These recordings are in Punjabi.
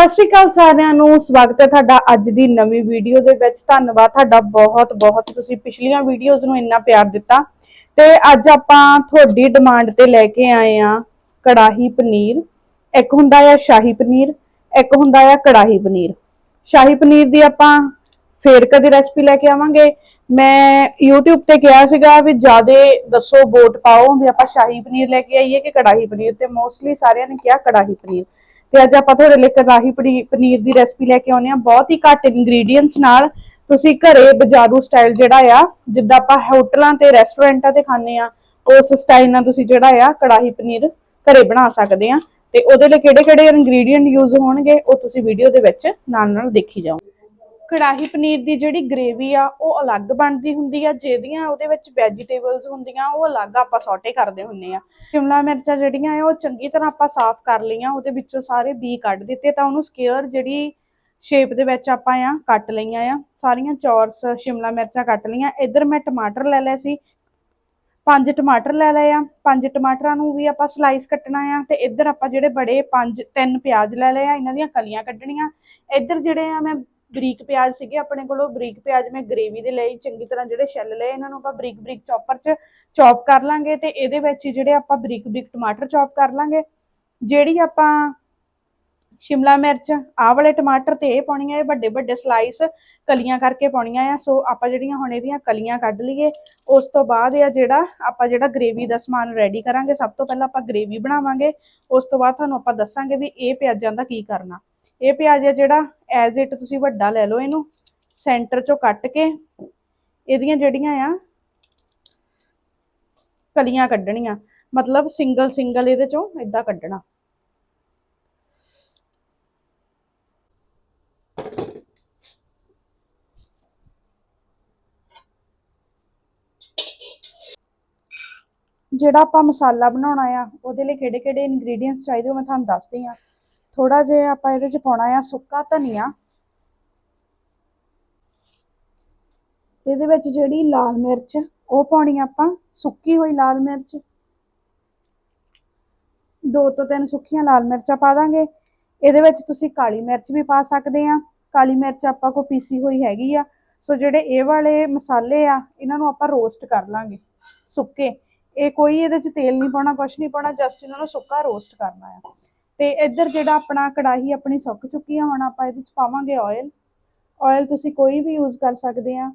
ਸਤਿ ਸ਼੍ਰੀ ਅਕਾਲ ਸਾਰਿਆਂ ਨੂੰ, ਸਵਾਗਤ ਹੈ ਤੁਹਾਡਾ ਅੱਜ ਦੀ ਨਵੀਂ ਵੀਡੀਓ ਦੇ ਵਿੱਚ। ਧੰਨਵਾਦ ਤੁਹਾਡਾ ਬਹੁਤ ਬਹੁਤ। ਤੁਸੀਂ ਪਿਛਲੀਆਂ ਵੀਡੀਓਜ਼ ਨੂੰ ਇੰਨਾ ਪਿਆਰ ਦਿੱਤਾ। ਤੇ ਅੱਜ ਆਪਾਂ ਤੁਹਾਡੀ ਡਿਮਾਂਡ ਤੇ ਲੈ ਕੇ ਆਏ ਆ ਕੜਾਹੀ ਪਨੀਰ। ਇੱਕ ਹੁੰਦਾ ਆ ਸ਼ਾਹੀ ਪਨੀਰ, ਇੱਕ ਹੁੰਦਾ ਆ ਕੜਾਹੀ ਪਨੀਰ। ਸ਼ਾਹੀ ਪਨੀਰ ਦੀ ਆਪਾਂ ਫੇਰ ਕਦੇ ਰੈਸਪੀ ਲੈ ਕੇ ਆਵਾਂਗੇ। ਮੈਂ YouTube ਤੇ ਕਿਹਾ ਸੀਗਾ ਵੀ ਜਿਆਦੇ ਦੱਸੋ ਵੋਟ ਪਾਓ ਵੀ ਆਪਾਂ ਸ਼ਾਹੀ ਪਨੀਰ ਲੈ ਕੇ ਆਈਏ ਕਿ ਕੜਾਹੀ ਪਨੀਰ ਤੇ। ਮੋਸਟਲੀ ਸਾਰਿਆਂ ਨੇ ਕਿਹਾ ਕੜਾਹੀ ਪਨੀਰ। ਤੇ ਅੱਜ ਆਪਾਂ ਤੁਹਾਡੇ ਲਈ ਕੜਾਹੀ ਪਨੀ- ਪਨੀਰ ਦੀ ਰੈਸਪੀ ਲੈ ਕੇ ਆਉਨੇ ਆ ਬਹੁਤ ਹੀ ਘੱਟ ਇੰਗਰੀਡੀਅੰਟਸ ਨਾਲ ਤੁਸੀਂ ਘਰੇ ਬਾਜ਼ਾਰੂ ਸਟਾਈਲ ਜਿਹੜਾ ਆ, ਜਿੱਦਾਂ ਆਪਾਂ ਹੋਟਲਾਂ ਤੇ ਰੈਸਟੋਰੈਂਟਾਂ ਤੇ ਖਾਂਦੇ ਆ ਉਸ ਸਟਾਈਲ ਨਾਲ ਤੁਸੀਂ ਜਿਹੜਾ ਆ, ਕੜਾਹੀ ਪਨੀਰ ਘਰੇ ਬਣਾ ਸਕਦੇ ਆ ਤੇ ਉਹਦੇ ਲਈ ਕਿਹੜੇ-ਕਿਹੜੇ ਇੰਗਰੀਡੀਅੰਟ ਯੂਜ਼ ਹੋਣਗੇ, ਉਹ ਤੁਸੀਂ ਵੀਡੀਓ ਦੇ ਵਿੱਚ ਨਾਲ-ਨਾਲ ਦੇਖੀ ਜਾਓ। ਕੜਾਹੀ ਪਨੀਰ ਦੀ ਜਿਹੜੀ ਗ੍ਰੇਵੀ ਆ, ਉਹ ਅਲੱਗ ਬਣਦੀ ਹੁੰਦੀ ਆ, ਜਿਹਦੀਆਂ ਉਹਦੇ ਵਿੱਚ ਵੈਜੀਟੇਬਲਸ ਹੁੰਦੀਆਂ, ਉਹ ਅਲੱਗ ਆਪਾਂ ਸੌਟੇ ਕਰਦੇ ਹੁੰਨੇ ਆ। ਸ਼ਿਮਲਾ ਮਿਰਚਾਂ ਜਿਹੜੀਆਂ ਆ, ਉਹ ਚੰਗੀ ਤਰ੍ਹਾਂ ਆਪਾਂ ਸਾਫ਼ ਕਰ ਲਈਆਂ, ਉਹਦੇ ਵਿੱਚੋਂ ਸਾਰੇ ਬੀ ਕੱਢ ਦਿੱਤੇ ਤਾਂ ਉਹਨੂੰ ਸਕੇਅਰ ਜਿਹੜੀ ਸ਼ੇਪ ਦੇ ਵਿੱਚ ਆਪਾਂ ਆ ਕੱਟ ਲਈਆਂ ਆ। ਸਾਰੀਆਂ ਚੌਰਸ ਸ਼ਿਮਲਾ ਮਿਰਚਾਂ ਕੱਟ ਲਈਆਂ। ਇੱਧਰ ਮੈਂ ਟਮਾਟਰ ਲੈ ਲਿਆ ਸੀ। ਪੰਜ ਟਮਾਟਰ ਲੈ ਲਏ ਆ। ਪੰਜ ਟਮਾਟਰਾਂ ਨੂੰ ਵੀ ਆਪਾਂ ਸਲਾਈਸ ਕੱਟਣਾ ਆ ਤੇ ਇੱਧਰ ਆਪਾਂ ਜਿਹੜੇ ਬੜੇ ਪੰਜ ਤਿੰਨ ਪਿਆਜ਼ ਲੈ ਲਏ ਆ, ਇਹਨਾਂ ਦੀਆਂ ਕਲੀਆਂ ਕੱਢਣੀਆਂ। ਇੱਧਰ ਜਿਹੜੇ ਆ ਮੈਂ ਬਰੀਕ ਪਿਆਜ਼ ਸੀਗੇ, ਆਪਣੇ ਕੋਲੋਂ ਬਰੀਕ ਪਿਆਜ਼ ਮੈਂ ਗ੍ਰੇਵੀ ਦੇ ਲਈ, ਚੰਗੀ ਤਰ੍ਹਾਂ ਜਿਹੜੇ ਛਿੱਲ ਲਏ ਇਹਨਾਂ ਨੂੰ ਆਪਾਂ ਬਰੀਕ ਬਰੀਕ ਚੌਪਰ 'ਚ ਚੌਪ ਕਰ ਲਾਂਗੇ ਤੇ ਇਹਦੇ ਵਿੱਚ ਜਿਹੜੇ ਆਪਾਂ ਬਰੀਕ ਬਰੀਕ ਟਮਾਟਰ ਚੌਪ ਕਰ ਲਾਂਗੇ। ਜਿਹੜੀ ਆਪਾਂ ਸ਼ਿਮਲਾ ਮਿਰਚ, ਆਹ ਵਾਲੇ ਟਮਾਟਰ ਤੇ ਇਹ ਪਾਉਣੀਆਂ, ਇਹ ਵੱਡੇ ਵੱਡੇ ਸਲਾਈਸ ਕਲੀਆਂ ਕਰਕੇ ਪਾਉਣੀਆਂ ਆ। ਸੋ ਆਪਾਂ ਜਿਹੜੀਆਂ ਹੁਣ ਇਹਦੀਆਂ ਕਲੀਆਂ ਕੱਢ ਲਈਏ, ਉਸ ਤੋਂ ਬਾਅਦ ਆ ਜਿਹੜਾ ਆਪਾਂ ਜਿਹੜਾ ਗ੍ਰੇਵੀ ਦਾ ਸਮਾਨ ਰੈਡੀ ਕਰਾਂਗੇ, ਸਭ ਤੋਂ ਪਹਿਲਾਂ ਆਪਾਂ ਗ੍ਰੇਵੀ ਬਣਾਵਾਂਗੇ, ਉਸ ਤੋਂ ਬਾਅਦ ਤੁਹਾਨੂੰ ਆਪਾਂ ਦੱਸਾਂਗੇ ਵੀ ਇਹ ਪਿਆਜ਼ਾਂ ਦਾ ਕੀ ਕਰਨਾ। ਇਹ ਪਿਆਜ਼ ਆ ਜਿਹੜਾ ਐਜ਼ ਇਟ ਤੁਸੀਂ ਵੱਡਾ ਲੈ ਲਓ ਇਹਨੂੰ ਸੈਂਟਰ ਚੋਂ ਕੱਟ ਕੇ ਇਹਦੀਆਂ ਜਿਹੜੀਆਂ ਆ, ਕਲੀਆਂ ਕੱਢਣੀਆਂ। ਮਤਲਬ ਸਿੰਗਲ ਸਿੰਗਲ ਇਹਦੇ ਚੋਂ ਇਦਾਂ ਕੱਢਣਾ। ਜਿਹੜਾ ਆਪਾਂ ਮਸਾਲਾ ਬਣਾਉਣਾ ਆ, ਉਹਦੇ ਲਈ ਕਿਹੜੇ ਕਿਹੜੇ ਇੰਗਰੀਡੀਅੰਟਸ ਚਾਹੀਦੇ ਉਹ ਮੈਂ ਤੁਹਾਨੂੰ ਦੱਸਦੀ ਆ ਥੋੜਾ ਜਿਹਾ ਆਪਾਂ ਇਹਦੇ ਚ ਪਾਉਣਾ ਆ ਸੁੱਕਾ ਧਨੀਆ। ਇਹਦੇ ਵਿੱਚ ਜਿਹੜੀ ਲਾਲ ਮਿਰਚ, ਉਹ ਪਾਉਣੀ ਆਪਾਂ, ਸੁੱਕੀ ਹੋਈ ਲਾਲ ਮਿਰਚ। ਦੋ ਤੋਂ ਤਿੰਨ ਸੁੱਕੀਆਂ ਲਾਲ ਮਿਰਚਾਂ ਪਾ ਦਾਂਗੇ। ਇਹਦੇ ਵਿੱਚ ਤੁਸੀਂ ਕਾਲੀ ਮਿਰਚ ਵੀ ਪਾ ਸਕਦੇ ਆ। ਕਾਲੀ ਮਿਰਚ ਆਪਾਂ ਕੋ ਪੀਸੀ ਹੋਈ ਹੈਗੀ ਆ। ਸੋ ਜਿਹੜੇ ਇਹ ਵਾਲੇ ਮਸਾਲੇ ਆ, ਇਹਨਾਂ ਨੂੰ ਆਪਾਂ ਰੋਸਟ ਕਰ ਲਾਂਗੇ ਸੁੱਕੇ। ਇਹ ਕੋਈ ਇਹਦੇ ਚ ਤੇਲ ਨਹੀਂ ਪਾਉਣਾ, ਕੁਛ ਨਹੀਂ ਪਾਉਣਾ ਜਸਟ ਇਹਨਾਂ ਨੂੰ ਸੁੱਕਾ ਰੋਸਟ ਕਰਨਾ ਆ। ਤੇ ਇੱਧਰ ਜਿਹੜਾ ਆਪਣਾ ਕੜਾਹੀ ਆਪਣੀ ਸੁੱਕ ਚੁੱਕੀ ਆ, ਹੁਣ ਆਪਾਂ ਇਹਦੇ ਚ ਪਾਵਾਂਗੇ ਆਇਲ ਆਇਲ ਤੁਸੀਂ ਕੋਈ ਵੀ ਯੂਜ਼ ਕਰ ਸਕਦੇ ਆ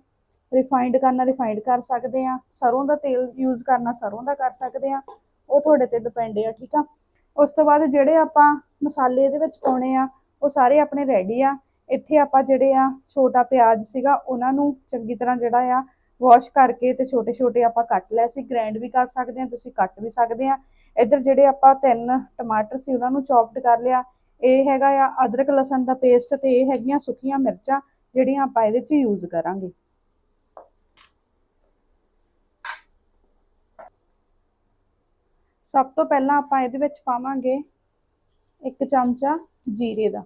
ਰਿਫਾਈਂਡ ਕਰਨਾ ਰਿਫਾਈਂਡ ਕਰ ਸਕਦੇ ਆ, ਸਰੋਂ ਦਾ ਤੇਲ ਯੂਜ਼ ਕਰਨਾ ਸਰੋਂ ਦਾ ਕਰ ਸਕਦੇ ਆ, ਉਹ ਤੁਹਾਡੇ ਤੇ ਡਿਪੈਂਡ ਆ, ਠੀਕ ਆ? ਉਸ ਤੋਂ ਬਾਅਦ ਜਿਹੜੇ ਆਪਾਂ ਮਸਾਲੇ ਇਹਦੇ ਵਿੱਚ ਪਾਉਣੇ ਆ, ਉਹ ਸਾਰੇ ਆਪਣੇ ਰੈਡੀ ਆ। ਇੱਥੇ ਆਪਾਂ ਜਿਹੜੇ ਆ, ਛੋਟਾ ਪਿਆਜ਼ ਸੀਗਾ, ਉਹਨਾਂ ਨੂੰ ਚੰਗੀ ਤਰ੍ਹਾਂ ਜਿਹੜਾ ਆ ਵਾਸ਼ ਕਰਕੇ ਤੇ ਛੋਟੇ ਛੋਟੇ ਆਪਾਂ ਕੱਟ ਲਏ ਸੀ ਗ੍ਰਾਈਂਡ ਵੀ ਕਰ ਸਕਦੇ ਆ ਤੁਸੀਂ ਕੱਟ ਵੀ ਸਕਦੇ ਆ ਇੱਧਰ ਜਿਹੜੇ ਆਪਾਂ ਤਿੰਨ ਟਮਾਟਰ ਸੀ, ਉਹਨਾਂ ਨੂੰ ਚੌਪਡ ਕਰ ਲਿਆ। ਇਹ ਹੈਗਾ ਆ ਅਦਰਕ, ਲਸਣ ਦਾ ਪੇਸਟ ਤੇ ਇਹ ਹੈਗੀਆਂ ਸੁੱਕੀਆਂ ਮਿਰਚਾਂ, ਜਿਹੜੀਆਂ ਆਪਾਂ ਇਹਦੇ 'ਚ ਯੂਜ਼ ਕਰਾਂਗੇ। ਸਭ ਤੋਂ ਪਹਿਲਾਂ ਆਪਾਂ ਇਹਦੇ ਵਿੱਚ ਪਾਵਾਂਗੇ ਇੱਕ ਚਮਚਾ ਜੀਰੇ ਦਾ।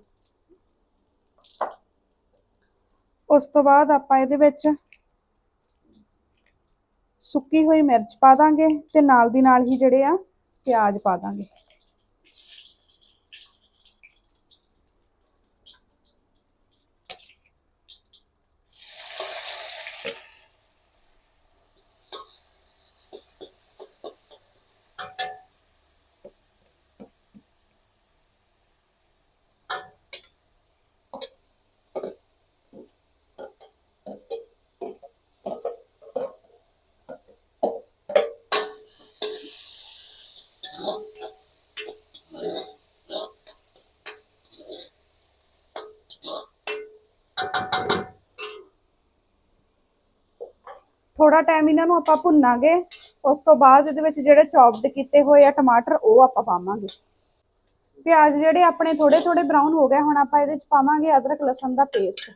ਉਸ ਤੋਂ ਬਾਅਦ ਆਪਾਂ ਇਹਦੇ ਵਿੱਚ ਸੁੱਕੀ ਹੋਈ ਮਿਰਚ ਪਾ ਦਾਂਗੇ ਤੇ ਨਾਲ ਦੀ ਨਾਲ ਹੀ ਜਿਹੜੇ ਆ ਪਿਆਜ਼ ਪਾ ਦਾਂਗੇ। ਥੋੜਾ ਟਾਈਮ ਇਹਨਾਂ ਨੂੰ ਆਪਾਂ ਭੁੰਨਾਂਗੇ, ਉਸ ਤੋਂ ਬਾਅਦ ਇਹਦੇ ਵਿੱਚ ਜਿਹੜੇ ਚੌਪਡ ਕੀਤੇ ਹੋਏ ਆ ਟਮਾਟਰ, ਉਹ ਆਪਾਂ ਪਾਵਾਂਗੇ। ਪਿਆਜ਼ ਜਿਹੜੇ ਆਪਣੇ ਥੋੜੇ ਥੋੜੇ ਬਰਾਊਨ ਹੋ ਗਏ, ਹੁਣ ਆਪਾਂ ਇਹਦੇ ਵਿੱਚ ਪਾਵਾਂਗੇ ਅਦਰਕ, ਲਸਣ ਦਾ ਪੇਸਟ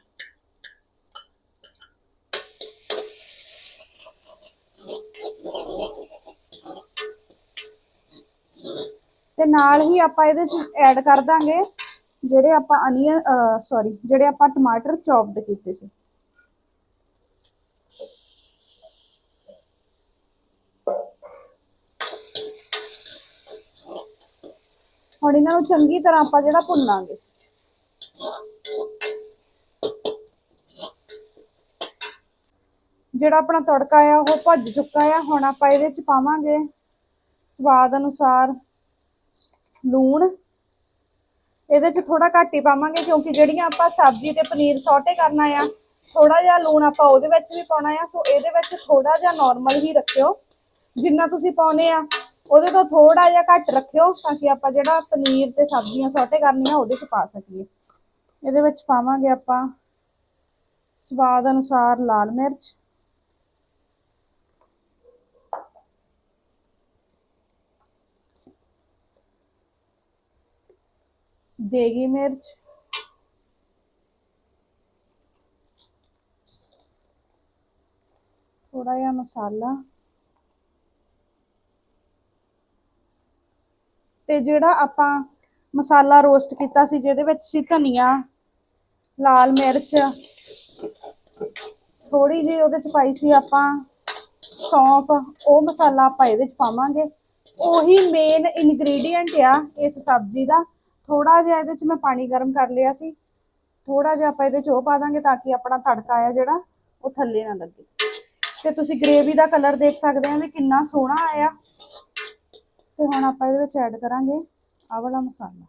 ਤੇ ਨਾਲ ਹੀ ਆਪਾਂ ਇਹਦੇ ਚ ਐਡ ਕਰ ਦਾਂਗੇ ਜਿਹੜੇ ਆਪਾਂ ਅਨੀਅਨ ਸੌਰੀ ਜਿਹੜੇ ਆਪਾਂ ਟਮਾਟਰ ਚੌਪਡ ਕੀਤੇ ਸੀ। ਹੁਣ ਇਹਨਾਂ ਨੂੰ ਚੰਗੀ ਤਰ੍ਹਾਂ ਆਪਾਂ ਜਿਹੜਾ ਭੁੰਨਾਂਗੇ। ਜਿਹੜਾ ਆਪਣਾ ਤੜਕਾ ਆ, ਉਹ ਭੱਜ ਚੁੱਕਾ ਆ। ਹੁਣ ਆਪਾਂ ਇਹਦੇ ਚ ਪਾਵਾਂਗੇ ਸਵਾਦ ਅਨੁਸਾਰ ਲੂਣ। ਇਹਦੇ ਚ ਥੋੜਾ ਘੱਟ ਹੀ ਪਾਵਾਂਗੇ ਕਿਉਂਕਿ ਜਿਹੜੀਆਂ ਆਪਾਂ ਸਬਜ਼ੀ ਤੇ ਪਨੀਰ ਸੌਟੇ ਕਰਨਾ ਆ ਥੋੜਾ ਜਿਹਾ ਲੂਣ ਆਪਾਂ ਉਹਦੇ ਵਿੱਚ ਵੀ ਪਾਉਣਾ ਆ। ਸੋ ਇਹਦੇ ਵਿੱਚ ਥੋੜਾ ਜਿਹਾ ਨਾਰਮਲ ਹੀ ਰੱਖਿਓ। ਜਿੰਨਾ ਤੁਸੀਂ ਪਾਉਨੇ ਆ ਉਹਦੇ ਤੋਂ ਥੋੜਾ ਜਿਹਾ ਘੱਟ ਰੱਖਿਓ ਤਾਂ ਕਿ ਆਪਾਂ ਜਿਹੜਾ ਪਨੀਰ ਤੇ ਸਬਜ਼ੀਆਂ ਸੌਟੇ ਕਰਨੀਆਂ ਉਹਦੇ ਚ ਪਾ ਸਕੀਏ। ਇਹਦੇ ਵਿੱਚ ਪਾਵਾਂਗੇ ਆਪਾਂ ਸਵਾਦ ਅਨੁਸਾਰ ਲਾਲ ਮਿਰਚ। ਦੇਗੀ ਮਿਰਚ। ਥੋੜਾ ਜਿਹਾ ਮਸਾਲਾ। ਤੇ ਜਿਹੜਾ ਆਪਾਂ ਮਸਾਲਾ ਰੋਸਟ ਕੀਤਾ ਸੀ, ਜਿਹਦੇ ਵਿੱਚ ਸੀ ਧਨੀਆ, ਲਾਲ ਮਿਰਚ ਥੋੜੀ ਜਿਹੀ ਉਹਦੇ ਚ ਪਾਈ ਸੀ ਆਪਾਂ ਸੌਂਫ, ਉਹ ਮਸਾਲਾ ਆਪਾਂ ਇਹਦੇ ਚ ਪਾਵਾਂਗੇ। ਉਹੀ ਮੇਨ ਇਨਗਰੀਡੀਅੰਟ ਆ ਇਸ ਸਬਜ਼ੀ ਦਾ। ਥੋੜਾ ਜਿਹਾ ਇਹਦੇ ਚ ਮੈਂ ਪਾਣੀ ਗਰਮ ਕਰ ਲਿਆ ਸੀ। ਥੋੜਾ ਜਿਹਾ ਆਪਾਂ ਇਹਦੇ ਚ ਉਹ ਪਾ ਦਾਂਗੇ ਤਾਂ ਕਿ ਆਪਣਾ ਤੜਕਾ ਆ ਜਿਹੜਾ, ਉਹ ਥੱਲੇ ਨਾ ਲੱਗੇ। ਤੇ ਤੁਸੀਂ ਗ੍ਰੇਵੀ ਦਾ ਕਲਰ ਦੇਖ ਸਕਦੇ ਆ ਵੀ ਕਿੰਨਾ ਸੋਹਣਾ ਆਇਆ। ਤੇ ਹੁਣ ਆਪਾਂ ਇਹਦੇ ਵਿੱਚ ਐਡ ਕਰਾਂਗੇ ਆਹ ਵਾਲਾ ਮਸਾਲਾ।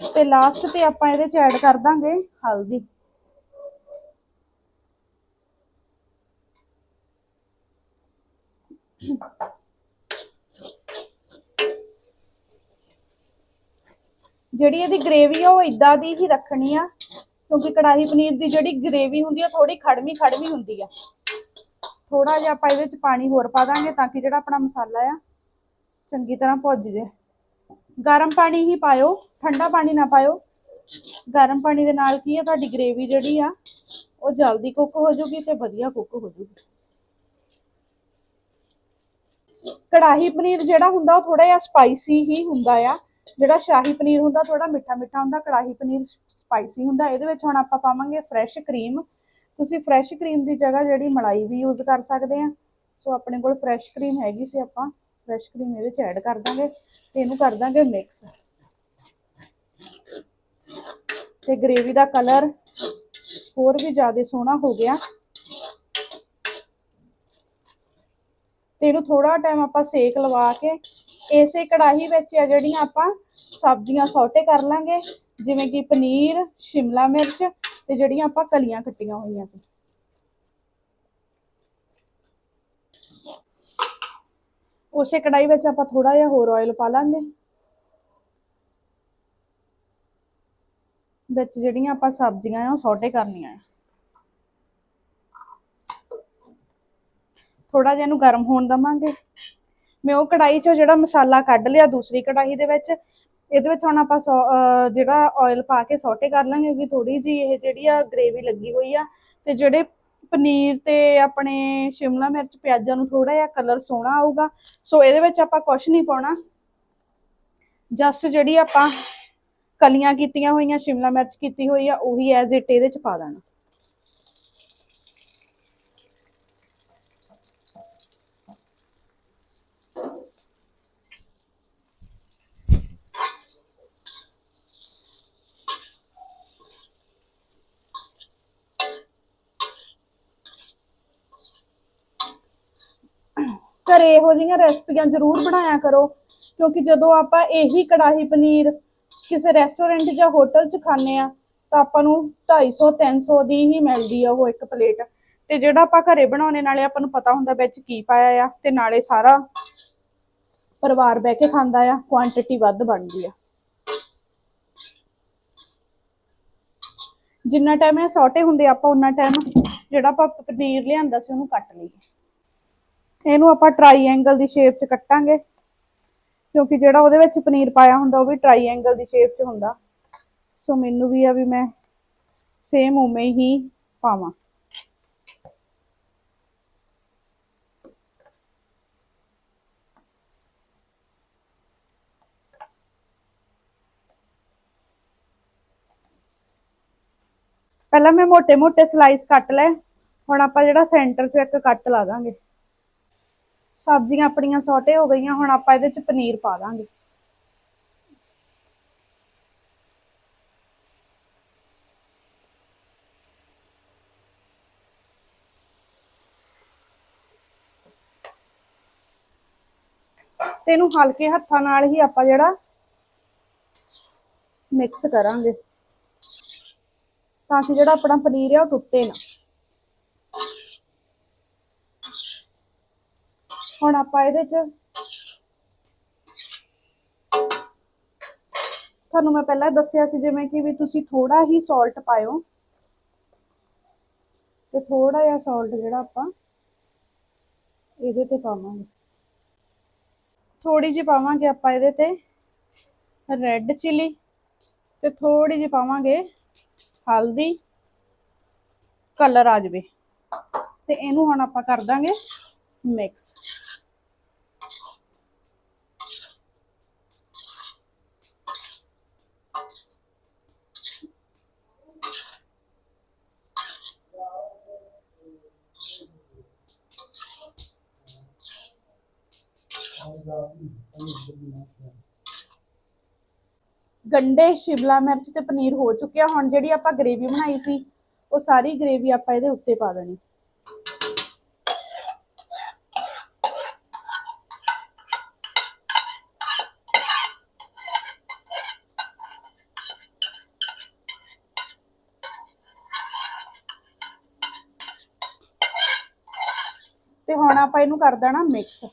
ਤੇ ਲਾਸਟ ਤੇ ਆਪਾਂ ਇਹਦੇ ਚ ਐਡ ਕਰ ਦਾਂਗੇ ਹਲਦੀ। ਜਿਹੜੀ ਇਹਦੀ ਗ੍ਰੇਵੀ ਆ, ਉਹ ਇਦਾਂ ਦੀ ਹੀ ਰੱਖਣੀ ਆ, ਕਿਉਂਕਿ ਕੜਾਹੀ ਪਨੀਰ ਦੀ ਜਿਹੜੀ ਗ੍ਰੇਵੀ ਹੁੰਦੀ ਆ ਥੋੜੀ ਖੜਵੀਂ ਖੜਮੀ ਹੁੰਦੀ ਆ। ਥੋੜਾ ਜਿਹਾ ਆਪਾਂ ਇਹਦੇ ਚ ਪਾਣੀ ਹੋਰ ਪਾ ਦਾਂਗੇ ਤਾਂ ਕਿ ਜਿਹੜਾ ਆਪਣਾ ਮਸਾਲਾ ਆ, ਚੰਗੀ ਤਰ੍ਹਾਂ ਭੁੱਜ ਜੇ। ਗਰਮ ਪਾਣੀ ਹੀ ਪਾਇਓ, ਠੰਡਾ ਪਾਣੀ ਨਾ ਪਾਇਓ। ਗਰਮ ਪਾਣੀ ਦੇ ਨਾਲ ਕੀ ਆ, ਤੁਹਾਡੀ ਗ੍ਰੇਵੀ ਜਿਹੜੀ ਆ, ਉਹ ਜਲਦੀ ਕੁੱਕ ਹੋ ਜੂਗੀ ਤੇ ਵਧੀਆ ਕੁੱਕ ਹੋ ਜੂਗੀ। ਕੜਾਹੀ ਪਨੀਰ ਜਿਹੜਾ ਹੁੰਦਾ, ਉਹ ਥੋੜਾ ਜਿਹਾ ਸਪਾਈਸੀ ਹੀ ਹੁੰਦਾ ਆ। ਜਿਹੜਾ ਸ਼ਾਹੀ ਪਨੀਰ ਹੁੰਦਾ ਥੋੜਾ ਮਿੱਠਾ ਮਿੱਠਾ ਹੁੰਦਾ, ਕੜਾਹੀ ਪਨੀਰ ਸਪਾਈਸੀ ਹੁੰਦਾ, ਇਹਦੇ ਵਿੱਚ ਹੁਣ ਆਪਾਂ ਪਾਵਾਂਗੇ ਫਰੈਸ਼ ਕਰੀਮ ਤੁਸੀਂ ਫਰੈਸ਼ ਕਰੀਮ ਦੀ ਜਗ੍ਹਾ ਜਿਹੜੀ ਮਲਾਈ ਵੀ ਯੂਜ਼ ਕਰ ਸਕਦੇ ਆ। ਸੋ ਆਪਣੇ ਕੋਲ ਫਰੈਸ਼ ਕਰੀਮ ਹੈਗੀ ਸੀ ਆਪਾਂ ਫਰੈਸ਼ ਕਰੀਮ ਇਹਦੇ ਚ ਐਡ ਕਰ ਦਾਂਗੇ ਤੇ ਇਹਨੂੰ ਕਰ ਦਾਂਗੇ ਮਿਕਸ ਤੇ ਗ੍ਰੇਵੀ ਦਾ ਕਲਰ ਹੋਰ ਵੀ ਜ਼ਿਆਦਾ ਸੋਹਣਾ ਹੋ ਗਿਆ। ਤੇ ਇਹਨੂੰ ਥੋੜਾ ਟਾਈਮ ਆਪਾਂ ਸੇਕ ਲਵਾ ਕੇ ਇਸੇ ਕੜਾਹੀ ਵਿੱਚ ਆ ਜਿਹੜੀਆਂ ਆਪਾਂ ਸਬਜ਼ੀਆਂ ਸੌਟੇ ਕਰ ਲਾਂਗੇ, ਜਿਵੇਂ ਕਿ ਪਨੀਰ, ਸ਼ਿਮਲਾ ਮਿਰਚ ਤੇ ਜਿਹੜੀਆਂ ਆਪਾਂ ਕਲੀਆਂ ਕੱਟੀਆਂ ਹੋਈਆਂ ਸੀ। ਉਸੇ ਕੜਾਈ ਵਿੱਚ ਆਪਾਂ ਥੋੜਾ ਜਿਹਾ ਹੋਰ ਆਇਲ ਪਾ ਲਾਂਗੇ। ਵਿੱਚ ਜਿਹੜੀਆਂ ਆਪਾਂ ਸਬਜ਼ੀਆਂ ਆ ਉਹ ਸੌਟੇ ਕਰਨੀਆਂ ਆ। ਥੋੜਾ ਜਿਹਾ ਇਹਨੂੰ ਗਰਮ ਹੋਣ ਦਵਾਂਗੇ। ਮੈਂ ਉਹ ਕੜਾਈ ਚੋਂ ਜਿਹੜਾ ਮਸਾਲਾ ਕੱਢ ਲਿਆ ਦੂਸਰੀ ਕੜਾਹੀ ਦੇ ਵਿੱਚ, ਇਹਦੇ ਵਿੱਚ ਹੁਣ ਆਪਾਂ ਸੌ- ਜਿਹੜਾ ਆਇਲ ਪਾ ਕੇ ਸੌਟੇ ਕਰ ਲਾਂਗੇ ਕਿਉਂਕਿ ਥੋੜੀ ਜੀ ਇਹ ਜਿਹੜੀ ਆ ਗ੍ਰੇਵੀ ਲੱਗੀ ਹੋਈ ਆ ਤੇ ਜਿਹੜੇ ਪਨੀਰ ਤੇ ਆਪਣੇ ਸ਼ਿਮਲਾ ਮਿਰਚ, ਪਿਆਜ਼ਾਂ ਨੂੰ ਥੋੜਾ ਜਿਹਾ ਕਲਰ ਸੋਹਣਾ ਆਊਗਾ। ਸੋ ਇਹਦੇ ਵਿੱਚ ਆਪਾਂ ਕੁਝ ਨਹੀਂ ਪਾਉਣਾ। ਜਸਟ ਜਿਹੜੀ ਆਪਾਂ ਕਲੀਆਂ ਕੀਤੀਆਂ ਹੋਈਆਂ, ਸ਼ਿਮਲਾ ਮਿਰਚ ਕੀਤੀ ਹੋਈ ਆ, ਉਹੀ ਐਜ਼ ਇਟ ਇਹਦੇ ਚ ਪਾ ਦੇਣਾ। ਘਰੇ ਇਹੋ ਜਿਹੀਆਂ ਰੈਸਪੀਆਂ ਜ਼ਰੂਰ ਬਣਾਇਆ ਕਰੋ, ਕਿਉਂਕਿ ਜਦੋਂ ਆਪਾਂ ਇਹੀ ਕੜਾਹੀ ਪਨੀਰ ਕਿਸੇ ਰੈਸਟੋਰੈਂਟ ਜਾਂ ਹੋਟਲ 'ਚ ਖਾਂਦੇ ਆ ਤਾਂ ਆਪਾਂ ਨੂੰ 250 300 ਦੀ ਹੀ ਮਿਲਦੀ ਆ ਉਹ ਇੱਕ ਪਲੇਟ ਤੇ ਜਿਹੜਾ ਆਪਾਂ ਘਰੇ ਬਣਾਉਣੇ, ਨਾਲੇ ਆਪਾਂ ਨੂੰ ਪਤਾ ਹੁੰਦਾ ਵਿੱਚ ਕੀ ਪਾਇਆ ਆ, ਤੇ ਨਾਲੇ ਸਾਰਾ ਪਰਿਵਾਰ ਬਹਿ ਕੇ ਖਾਂਦਾ ਆ ਕੁਆਂਟੀਟੀ ਵੱਧ ਬਣਦੀ ਆ। ਜਿੰਨਾ ਟਾਈਮ ਇਹ ਸੌਟੇ ਹੁੰਦੇ, ਆਪਾਂ ਉਨਾ ਟਾਈਮ ਜਿਹੜਾ ਆਪਾਂ ਪਨੀਰ ਲਿਆਂਦਾ ਸੀ, ਉਹਨੂੰ ਕੱਟ ਲਈਏ। ਇਹਨੂੰ ਆਪਾਂ ਟ੍ਰਾਈਐਂਗਲ ਦੀ ਸ਼ੇਪ 'ਚ ਕੱਟਾਂਗੇ। ਕਿਉਂਕਿ ਜਿਹੜਾ ਉਹਦੇ ਵਿੱਚ ਪਨੀਰ ਪਾਇਆ ਹੁੰਦਾ, ਉਹ ਵੀ ਟ੍ਰਾਈਐਂਗਲ ਦੀ ਸ਼ੇਪ 'ਚ ਹੁੰਦਾ। ਸੋ ਮੈਨੂੰ ਵੀ ਆ ਵੀ ਮੈਂ ਸੇਮ ਉਵੇਂ ਹੀ ਪਾਵਾਂ। ਪਹਿਲਾਂ ਮੈਂ ਮੋٹے-ਮੋٹے ਸਲਾਈਸ ਕੱਟ ਲਏ। ਹੁਣ ਆਪਾਂ ਜਿਹੜਾ ਸੈਂਟਰ 'ਚ ਇੱਕ ਕੱਟ ਲਾ ਦਾਂਗੇ। ਸਬਜ਼ੀਆਂ ਆਪਣੀਆਂ ਸੌਟੇ ਹੋ ਗਈਆਂ, ਹੁਣ ਆਪਾਂ ਇਹਦੇ ਚ ਪਨੀਰ ਪਾ ਦਾਂਗੇ। ਤੇ ਇਹਨੂੰ ਹਲਕੇ ਹੱਥਾਂ ਨਾਲ ਹੀ ਆਪਾਂ ਜਿਹੜਾ ਮਿਕਸ ਕਰਾਂਗੇ, ਤਾਂ ਕਿ ਜਿਹੜਾ ਆਪਣਾ ਪਨੀਰ ਹੈ ਉਹ ਟੁੱਟੇ ਨਾ। ਹੁਣ ਆਪਾਂ ਇਹਦੇ ਚ ਤੁਹਾਨੂੰ ਮੈਂ ਪਹਿਲਾਂ ਦੱਸਿਆ ਸੀ, ਜਿਵੇਂ ਕਿ ਵੀ ਤੁਸੀਂ ਥੋੜਾ ਹੀ ਸਾਲਟ ਪਾਇਓ। ਤੇ ਥੋੜਾ ਜਿਹਾ ਸਾਲਟ ਜਿਹੜਾ ਆਪਾਂ ਇਹਦੇ ਤੇ ਪਾਵਾਂਗੇ। ਥੋੜੀ ਜਿਹੀ ਪਾਵਾਂਗੇ ਆਪਾਂ ਇਹਦੇ ਤੇ ਰੈੱਡ ਚਿਲੀ ਤੇ ਥੋੜੀ ਜਿਹੀ ਪਾਵਾਂਗੇ ਹਲਦੀ ਕਲਰ ਆ ਜਾਵੇ। ਤੇ ਇਹਨੂੰ ਹੁਣ ਆਪਾਂ ਕਰ ਦਾਂਗੇ ਮਿਕਸ ਗੰਡੇ, ਸ਼ਿਮਲਾ ਮਿਰਚ ਤੇ ਪਨੀਰ ਹੋ ਚੁੱਕਿਆ ਹੁਣ ਜਿਹੜੀ ਆਪਾਂ ਗ੍ਰੇਵੀ ਬਣਾਈ ਸੀ, ਉਹ ਸਾਰੀ ਗ੍ਰੇਵੀ ਆਪਾਂ ਇਹਦੇ ਉੱਤੇ ਪਾ ਦੇਣੀ। ਤੇ ਹੁਣ ਆਪਾਂ ਇਹਨੂੰ ਕਰ ਦੇਣਾ ਮਿਕਸ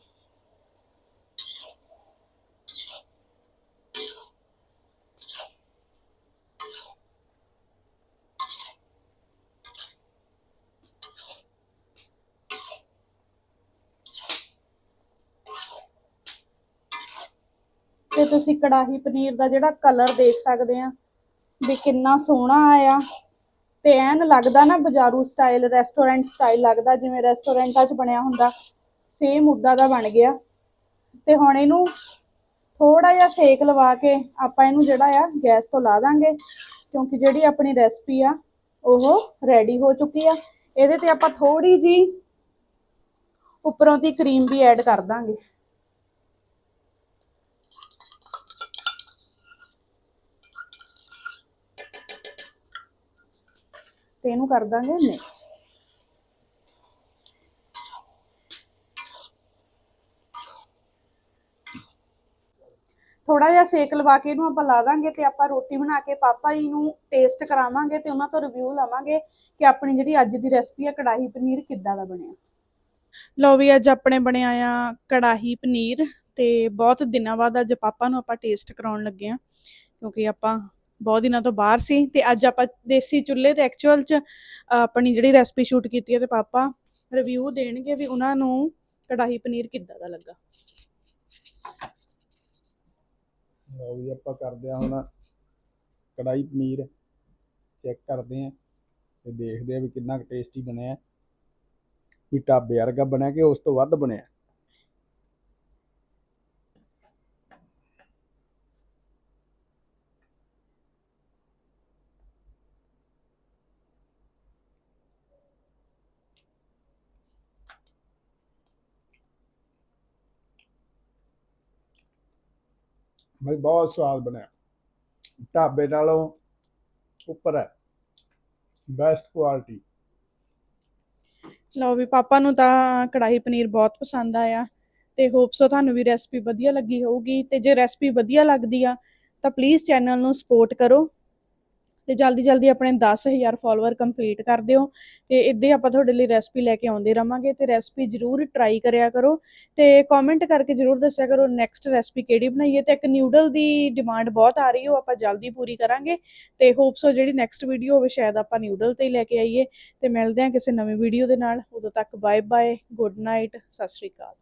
ਤੇ ਤੁਸੀਂ ਕੜਾਹੀ ਪਨੀਰ ਦਾ ਜਿਹੜਾ ਕਲਰ ਦੇਖ ਸਕਦੇ ਆ, ਵੀ ਕਿੰਨਾ ਸੋਹਣਾ ਆਇਆ। ਤੇ ਐਨ ਲੱਗਦਾ ਨਾ ਬਾਜ਼ਾਰੂ ਸਟਾਈਲ ਰੈਸਟੋਰੈਂਟ ਸਟਾਈਲ ਲੱਗਦਾ, ਜਿਵੇਂ ਰੈਸਟੋਰੈਂਟਾਂ 'ਚ ਬਣਿਆ ਹੁੰਦਾ ਸੇਮ ਉਦਾਂ ਦਾ ਬਣ ਗਿਆ। ਤੇ ਹੁਣ ਇਹਨੂੰ ਥੋੜਾ ਜਿਹਾ ਸੇਕ ਲਵਾ ਕੇ ਆਪਾਂ ਇਹਨੂੰ ਜਿਹੜਾ ਆ, ਗੈਸ ਤੋਂ ਲਾ ਦਾਂਗੇ, ਕਿਉਂਕਿ ਜਿਹੜੀ ਆਪਣੀ ਰੈਸਪੀ ਆ, ਉਹ ਰੈਡੀ ਹੋ ਚੁੱਕੀ ਆ। ਇਹਦੇ ਤੇ ਆਪਾਂ ਥੋੜੀ ਜੀ ਉੱਪਰੋਂ ਦੀ ਕਰੀਮ ਵੀ ਐਡ ਕਰ ਦਾਂਗੇ। ਤੇ ਇਹਨੂੰ ਕਰ ਦਾਂਗੇ ਮਿਕਸ ਥੋੜਾ ਜਿਹਾ ਸੇਕ ਲਵਾ ਕੇ ਇਹਨੂੰ ਆਪਾਂ ਲਾ ਦਾਂਗੇ ਤੇ ਆਪਾਂ ਰੋਟੀ ਬਣਾ ਕੇ ਪਾਪਾ ਜੀ ਨੂੰ ਟੇਸਟ ਕਰਾਵਾਂਗੇ ਤੇ ਉਹਨਾਂ ਤੋਂ ਰਿਵਿਊ ਲਵਾਂਗੇ ਕਿ ਆਪਣੀ ਜਿਹੜੀ ਅੱਜ ਦੀ ਰੈਸਪੀ ਆ, ਕੜਾਹੀ ਪਨੀਰ ਕਿੱਦਾਂ ਦਾ ਬਣਿਆ। ਲਓ ਵੀ ਅੱਜ ਆਪਣੇ ਬਣਿਆ ਆ ਕੜਾਹੀ ਪਨੀਰ ਤੇ ਬਹੁਤ ਦਿਨਾਂ ਬਾਅਦ ਅੱਜ ਪਾਪਾ ਨੂੰ ਆਪਾਂ ਟੇਸਟ ਕਰਾਉਣ ਲੱਗੇ ਆ, ਕਿਉਂਕਿ ਆਪਾਂ ਬਹੁਤ ਦਿਨਾਂ ਤੋਂ ਬਾਹਰ ਸੀ ਤੇ ਅੱਜ ਆਪਾਂ ਦੇਸੀ ਚੁੱਲ੍ਹੇ ਤੇ ਐਕਚੁਅਲ ਚ ਆਪਣੀ ਜਿਹੜੀ ਰੈਸਪੀ ਸ਼ੂਟ ਕੀਤੀ ਹੈ ਤੇ ਪਾਪਾ ਰਿਵਿਊ ਦੇਣਗੇ ਵੀ ਉਹਨਾਂ ਨੂੰ ਕੜਾਹੀ ਪਨੀਰ ਕਿੱਦਾਂ ਦਾ ਲੱਗਾ। ਲਓ ਵੀ ਆਪਾਂ ਕਰਦੇ ਆ ਹੁਣ ਕੜਾਈ ਪਨੀਰ ਚੈੱਕ ਕਰਦੇ ਆ ਤੇ ਦੇਖਦੇ ਆ ਵੀ ਕਿੰਨਾ ਕੁ ਟੇਸਟੀ ਬਣਿਆ ਵੀ ਢਾਬੇ ਵਰਗਾ ਬਣਿਆ ਕਿ ਉਸ ਤੋਂ ਵੱਧ ਬਣਿਆ ਬਈ ਬਹੁਤ ਸਵਾਦ ਬਣਿਆ। ਢਾਬੇ ਨਾਲੋਂ ਉੱਪਰ ਹੈ। ਬੈਸਟ ਕੁਆਲਿਟੀ ਲਓ ਵੀ ਪਾਪਾ ਨੂੰ ਤਾਂ ਕੜਾਹੀ ਪਨੀਰ ਬਹੁਤ ਪਸੰਦ ਆਇਆ ਤੇ ਹੋਪਸੋ ਤੁਹਾਨੂੰ ਵੀ ਰੈਸਪੀ ਵਧੀਆ ਲੱਗੀ ਹੋਊਗੀ ਤੇ ਜੇ ਰੈਸਪੀ ਵਧੀਆ ਲੱਗਦੀ ਆ ਤਾਂ ਪਲੀਜ਼ ਚੈਨਲ ਨੂੰ ਸਪੋਰਟ ਕਰੋ। ਤੇ ਜਲਦੀ ਜਲਦੀ ਆਪਣੇ 10000 ਫਾਲੋਅਰ ਕੰਪਲੀਟ ਕਰ ਦਿਓ ਤੇ ਇੱਦਾਂ ਹੀ ਆਪਾਂ ਤੁਹਾਡੇ ਲਈ ਰੈਸਪੀ ਲੈ ਕੇ ਆਉਂਦੇ ਰਵਾਂਗੇ ਤੇ ਰੈਸਪੀ ਜਰੂਰ ਟਰਾਈ ਕਰਿਆ ਕਰੋ ਤੇ ਕਮੈਂਟ ਕਰਕੇ ਜਰੂਰ ਦੱਸਿਆ ਕਰੋ ਨੈਕਸਟ ਰੈਸਪੀ ਕਿਹੜੀ ਬਣਾਈਏ ਤੇ ਇੱਕ ਨਿਊਡਲ ਦੀ ਡਿਮਾਂਡ ਬਹੁਤ ਆ ਰਹੀ ਹੈ, ਉਹ ਆਪਾਂ ਜਲਦੀ ਪੂਰੀ ਕਰਾਂਗੇ ਤੇ ਹੋਪਸੋ ਜਿਹੜੀ ਨੈਕਸਟ ਵੀਡੀਓ ਹੋਵੇ ਸ਼ਾਇਦ ਆਪਾਂ ਨਿਊਡਲ ਤੇ ਹੀ ਲੈ ਕੇ ਆਈਏ ਤੇ ਮਿਲਦੇ ਹਾਂ ਕਿਸੇ ਨਵੀਂ ਵੀਡੀਓ ਦੇ ਨਾਲ, ਉਦੋਂ ਤੱਕ ਬਾਏ ਬਾਏ ਗੁੱਡ ਨਾਈਟ ਸਤਿ ਸ਼੍ਰੀ ਅਕਾਲ।